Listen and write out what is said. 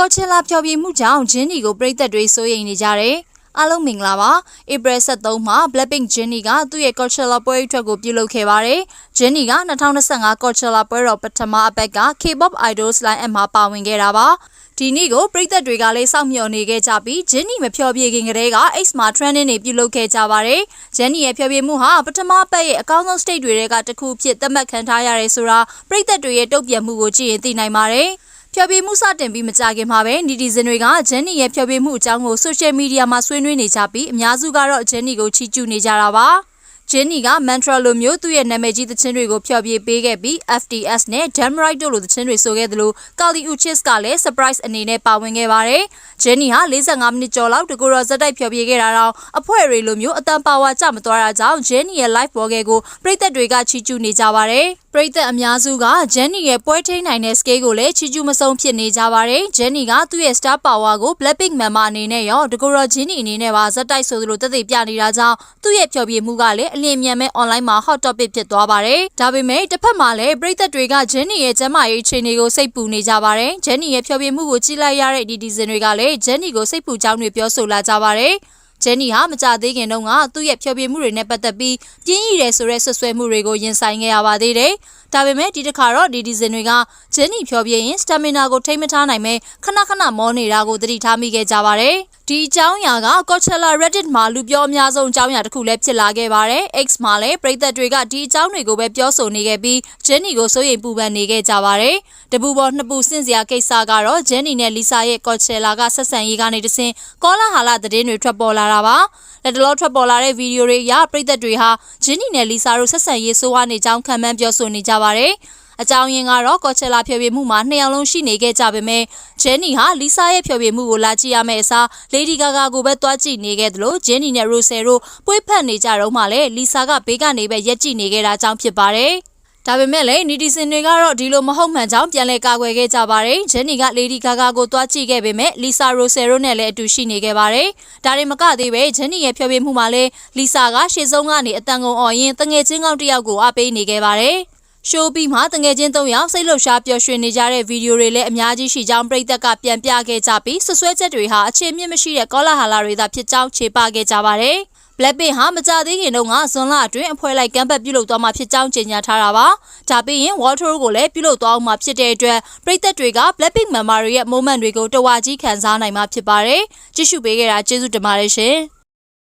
ကော်ချလာဖျော်ဖြေမှုကြောင့်ဂျင်းနီကိုပြည်သက်တွေစိုးရိမ်နေကြတယ်။အားလုံးမင်္ဂလာပါ။ April 23မှာ Blackpink Jennie ကသူ့ရဲ့ Coachella ပွဲအထွက်ကိုပြုလုပ်ခဲ့ပါတယ်။ Jennie က2025 Coachella ပွဲတော်ပထမအပတ်က K-pop Idols Line Up မှာပါဝင်ခဲ့တာပါ။ဒီနေ့ကိုပြည်သက်တွေကလည်းစောင့်မျှော်နေခဲ့ကြပြီး Jennie မဖျော်ဖြေခင်ကတည်းက X မှာ trending တွေပြုလုပ်ခဲ့ကြပါတယ်။ Jennie ရဲ့ဖျော်ဖြေမှုဟာပထမအပတ်ရဲ့အကောင်းဆုံး state တွေကတစ်ခုဖြစ်သတ်မှတ်ခံထားရတယ်ဆိုတာပြည်သက်တွေရဲ့တုံ့ပြန်မှုကိုကြည့်ရင်သိနိုင်ပါတယ်။ ဖျော်ဖြေမှုစတင်ပြီးမကြခင်မှာပဲနီတီဇင်တွေကဂျန်နီရဲ့ဖျော်ဖြေမှုအကြောင်းကိုဆိုရှယ်မီဒီယာမှာဆွေးနွေးနေကြပြီးအများစုကတော့ဂျန်နီကိုချီးကျူးနေကြတာပါ ဂျင်းနီကမန်ထရာလိုမျိုးသူ့ရဲ့နာမည်ကြီးသချင်းတွေကိုဖျော်ဖြေပေးခဲ့ပြီး FTS နဲ့ Dam Right တို့လိုသချင်းတွေဆိုခဲ့သလို Kali Uchis ကလည်း surprise အနေနဲ့ပါဝင်ခဲ့ပါတယ်။ဂျင်းနီဟာ45မိနစ်ကျော်လောက်တကူရောဇက်တိုက်ဖျော်ဖြေခဲ့တာတော့အဖွဲ့တွေလိုမျိုးအတန်ပါဝါကြမသွားတာကြောင့်ဂျင်းနီရဲ့ live ဘော်ကဲကိုပြည်သက်တွေကချီးကျူးနေကြပါတယ်။ပြည်သက်အများစုကဂျန်နီရဲ့ပွဲထိန်နိုင်တဲ့ scale ကိုလည်းချီးကျူးမဆုံးဖြစ်နေကြပါတယ်။ဂျန်နီကသူ့ရဲ့ star power ကို Blackpink member အနေနဲ့ရောတကူရောဂျင်းနီအနေနဲ့ပါဇက်တိုက်ဆိုသလိုတက်သေးပြနေတာကြောင့်သူ့ရဲ့ဖျော်ဖြေမှုကလည်းအလင်းမြန်မဲ့ online မှာ hot topic ဖြစ်သွားပါတယ်။ဒါပေမဲ့တစ်ဖက်မှာလည်းပြည်သက်တွေကဂျန်နီရဲ့ကျမ်းမာရေးအခြေအနေကိုစိတ်ပူနေကြပါတယ်။ဂျန်နီရဲ့ဖျော်ဖြေမှုကိုကြည့်လိုက်ရတဲ့ဒီဒီဇင်တွေကလည်းဂျန်နီကိုစိတ်ပူကြောင်းတွေပြောဆိုလာကြပါတယ်။ဂျန်နီဟာမကြသေးခင်တုန်းကသူ့ရဲ့ဖျော်ဖြေမှုတွေနဲ့ပတ်သက်ပြီးပြင်းရည်တယ်ဆိုတဲ့ဆွဆွဲမှုတွေကိုရင်ဆိုင်ခဲ့ရပါသေးတယ်။ဒါပေမဲ့ဒီတစ်ခါတော့ဒီဒီဇင်တွေကဂျန်နီဖျော်ဖြေရင်စတမင်နာကိုထိမ့်မထားနိုင်မဲ့ခဏခဏမောနေတာကိုသတိထားမိခဲ့ကြပါတယ်။ ဒီအကြောင်းအရာက Coachella Reddit မှာလူပြောအများဆုံးအကြောင်းအရာတစ်ခုလည်းဖြစ်လာခဲ့ပါတယ်။ X မှာလည်းပရိသတ်တွေကဒီအကြောင်းတွေကိုပဲပြောဆိုနေခဲ့ပြီးဂျန်နီကိုစိုးရိမ်ပူပန်နေခဲ့ကြပါတယ်။တပူပေါ်နှစ်ပူစင့်စရာကိစ္စကတော့ဂျန်နီနဲ့လီဆာရဲ့ Coachella ကဆက်ဆံရေးကနေတဆင့်ကောလာဟာလသတင်းတွေထွက်ပေါ်လာတာပါ။လက်တလောထွက်ပေါ်လာတဲ့ဗီဒီယိုတွေအရပရိသတ်တွေဟာဂျင်းနီနဲ့လီဆာတို့ဆက်ဆံရေးဆိုးဝါးနေကြောင်းခံမှန်းပြောဆိုနေကြပါတယ်။ အကြောင်းရင်းကတော့ကော်ချယ်လာဖျော်ဖြေမှုမှာနှစ်ယောက်လုံးရှိနေခဲ့ကြပေမဲ့ဂျန်နီဟာလီဆာရဲ့ဖျော်ဖြေမှုကိုလာကြည့်ရမယ့်အစားလေဒီဂါဂါကိုပဲတွားကြည့်နေခဲ့သလိုဂျန်နီနဲ့ရိုဆယ်တို့ပွေးဖက်နေကြတော့မှလည်းလီဆာကဘေးကနေပဲရက်ကြည့်နေခဲ့တာကြောင့်ဖြစ်ပါတယ်။ဒါပေမဲ့လည်းနီတီစင်တွေကတော့ဒီလိုမဟုတ်မှန်ကြောင်းပြန်လည်ကာကွယ်ခဲ့ကြပါတယ်။ဂျန်နီကလေဒီဂါဂါကိုတွားကြည့်ခဲ့ပေမဲ့လီဆာရိုဆယ်ရိုနဲ့လည်းအတူရှိနေခဲ့ပါတယ်။ဒါတွေမကသေးပဲဂျန်နီရဲ့ဖျော်ဖြေမှုမှာလည်းလီဆာကရှေ့ဆုံးကနေအတန်ကုန်အော်ရင်တငယ်ချင်းကောင်းတစ်ယောက်ကိုအားပေးနေခဲ့ပါတယ်။ ရှိုးပြီးမှတငယ်ချင်း၃ယောက်စိတ်လှုပ်ရှားပျော်ရွှင်နေကြတဲ့ဗီဒီယိုတွေလည်းအများကြီးရှိကြောင်းပြည်သက်ကပြန်ပြခဲ့ကြပြီးဆွဆွဲချက်တွေဟာအခြေမြင့်မရှိတဲ့ကောလာဟာလာတွေသာဖြစ်ကြောင်းခြေပခဲ့ကြပါတယ်။ Blackpink ဟာမကြသေးခင်တုန်းကဇွန်လအတွင်းအဖွဲလိုက်ကမ်ပတ်ပြုလုပ်သွားမှာဖြစ်ကြောင်းကြေညာထားတာပါ။ဒါပြီးရင် World Tour ကိုလည်းပြုလုပ်သွားအောင်မှာဖြစ်တဲ့အတွက်ပြည်သက်တွေက Blackpink member တွေရဲ့ moment တွေကိုတဝါကြီးခံစားနိုင်မှာဖြစ်ပါတယ်။ကြည့်ရှုပေးခဲ့တာကျေးဇူးတင်ပါတယ်ရှင်။